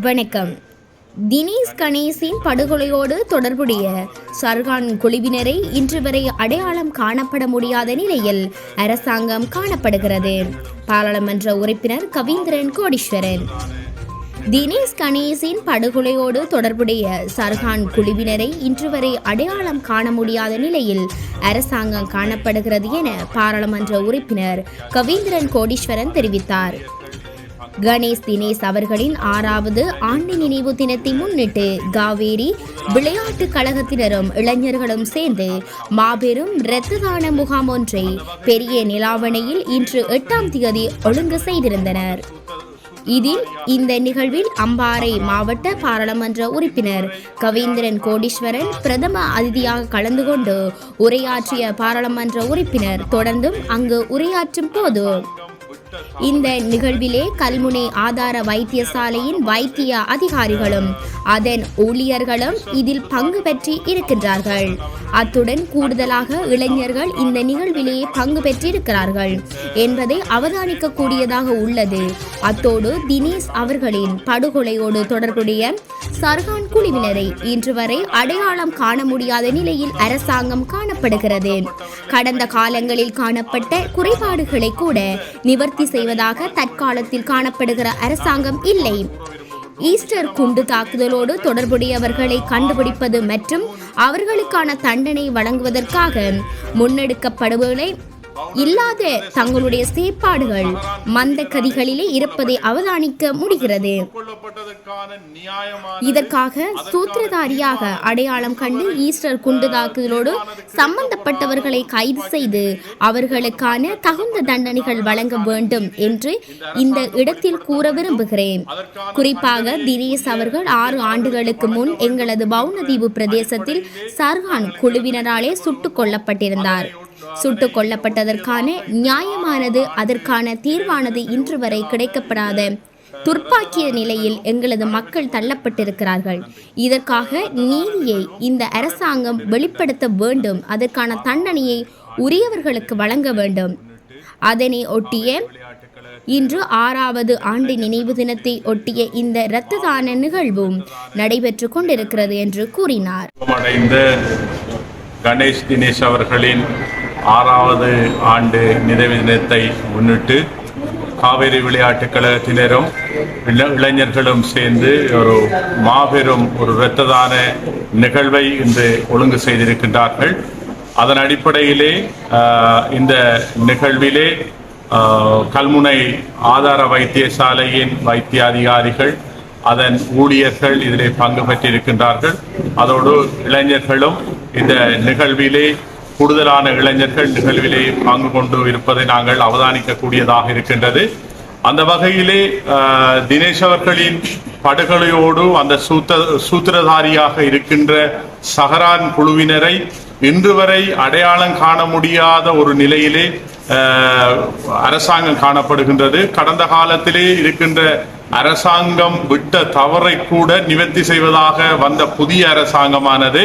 வணக்கம். தினேஷ் கணேசின் படுகொலையோடு தொடர்புடைய சர்கான் குழுவினரை இன்று வரை அடையாளம் காணப்பட முடியாத நிலையில் அரசாங்கம் காணப்படுகிறது. பாராளுமன்ற உறுப்பினர் கவீந்திரன் கோடீஸ்வரன். தினேஷ் கணேசின் படுகொலையோடு தொடர்புடைய சர்கான் குழுவினரை இன்று வரை அடையாளம் காண முடியாத நிலையில் அரசாங்கம் காணப்படுகிறது என பாராளுமன்ற உறுப்பினர் கவீந்திரன் கோடீஸ்வரன் தெரிவித்தார். கணேஷ் தினேஷ் அவர்களின் ஆறாவது ஆண்டு நினைவு தினத்தை முன்னிட்டு காவேரி விளையாட்டுக் கழகத்தினரும் இளைஞர்களும் சேர்ந்து மாபெரும் இரத்த தான முகாம் ஒன்றை பெரிய நிலாவணையில் இன்று எட்டாம் தேதி ஒழுங்கு செய்திருந்தனர். இதில் இந்த நிகழ்வில் அம்பாறை மாவட்ட பாராளுமன்ற உறுப்பினர் கவீந்திரன் கோடீஸ்வரன் பிரதம அதிதியாக கலந்து கொண்டு உரையாற்றிய பாராளுமன்ற உறுப்பினர் தொடர்ந்தும் அங்கு உரையாற்றும் போது இந்த நிகழ்விலே கல்முனை ஆதார வைத்தியசாலையின் வைத்திய அதிகாரிகளும் அதன் ஊழியர்களும் இதில் பங்கு பெற்று இருக்கின்றார்கள். அத்துடன் கூடுதலாக இளைஞர்கள் இந்த நிகழ்விலே பங்கு பெற்றிருக்கிறார்கள் என்பதை அவதானிக்க கூடியதாக உள்ளது. அத்தோடு தினேஷ் அவர்களின் படுகொலையோடு தொடர்புடைய சர்கான் குழுவினரை இன்று வரை அடையாளம் காண முடியாத நிலையில் அரசாங்கம் காணப்படுகிறது. கடந்த காலங்களில் காணப்பட்ட குறைபாடுகளை கூட நிவர்த்தி செய்வதாக தற்காலத்தில் காணப்படுகிற அரசாங்கம் இல்லை. ஈஸ்டர் குண்டு தாக்குதலோடு தொடர்புடையவர்களை கண்டுபிடிப்பது மற்றும் அவர்களுக்கான தண்டனை வழங்குவதற்காக முன்னெடுக்கப்படுவதை இல்லாத தங்களுடைய செயற்பாடுகள் மந்த கதிகளிலே இருப்பதை அவதானிக்க முடிகிறது. இதற்காக சூத்திரதாரியாக அடையாளம் கண்டு ஈஸ்டர் குண்டு தாக்குதலோடு சம்பந்தப்பட்டவர்களை கைது செய்து அவர்களுக்கான தகுந்த தண்டனைகள் வழங்க வேண்டும் என்று இந்த இடத்தில் கூற விரும்புகிறேன். குறிப்பாக தினேஷ் அவர்கள் ஆறு ஆண்டுகளுக்கு முன் எங்களது பவுனதீவு பிரதேசத்தில் சர்கான் குழுவினராலே சுட்டுக் கொல்லப்பட்டிருந்தார். சுட்டுக் கொல்லப்பட்டதற்கான நியாயமானது அதற்கான தீர்வானது இன்று வரை கிடைக்கப்படாத துர்ப்பாக்கிய நிலையில் எங்களது மக்கள் தள்ளப்பட்டிருக்கிறார்கள். இதற்காக நீதியை இந்த அரசாங்கம் வெளிப்படுத்த வேண்டும். அதற்கான தண்டனையை உரியவர்களுக்கு வழங்க வேண்டும். அதனை ஒட்டிய இன்று ஆறாவது ஆண்டு நினைவு தினத்தை ஒட்டிய இந்த இரத்த தான நிகழ்வும் நடைபெற்று கொண்டிருக்கிறது என்று கூறினார். அடைந்த கணேஷ் தினேஷ் அவர்களின் ஆறாவது ஆண்டு நினைவு தினத்தை முன்னிட்டு காவேரி விளையாட்டுக் கழகத்தினரும் இள- இளைஞர்களும் சேர்ந்து ஒரு மாபெரும் ஒரு இரத்ததான நிகழ்வை இன்று ஒழுங்கு செய்திருக்கின்றார்கள். அதன் அடிப்படையிலே இந்த நிகழ்விலே கல்முனை ஆதார வைத்தியசாலையின் வைத்திய அதிகாரிகள் அதன் ஊழியர்கள் இதிலே பங்கு பெற்றிருக்கின்றார்கள். அதோடு இளைஞர்களும் இந்த நிகழ்விலே கூடுதலான இளைஞர்கள் நிகழ்விலே பங்கு கொண்டு இருப்பதை நாங்கள் அவதானிக்கக்கூடியதாக இருக்கின்றது. அந்த வகையிலே ஆஹ், தினேஷ் அவர்களின் படுகொலையோடு அந்த சூத்த சூத்திரதாரியாக இருக்கின்ற சஹரான் குழுவினரை இன்று வரை அடையாளம் காண முடியாத ஒரு நிலையிலே ஆஹ், அரசாங்கம் காணப்படுகின்றது. கடந்த காலத்திலே இருக்கின்ற அரசாங்கம் விட்ட தவறை கூட நிவர்த்தி செய்வதாக வந்த புதிய அரசாங்கமானது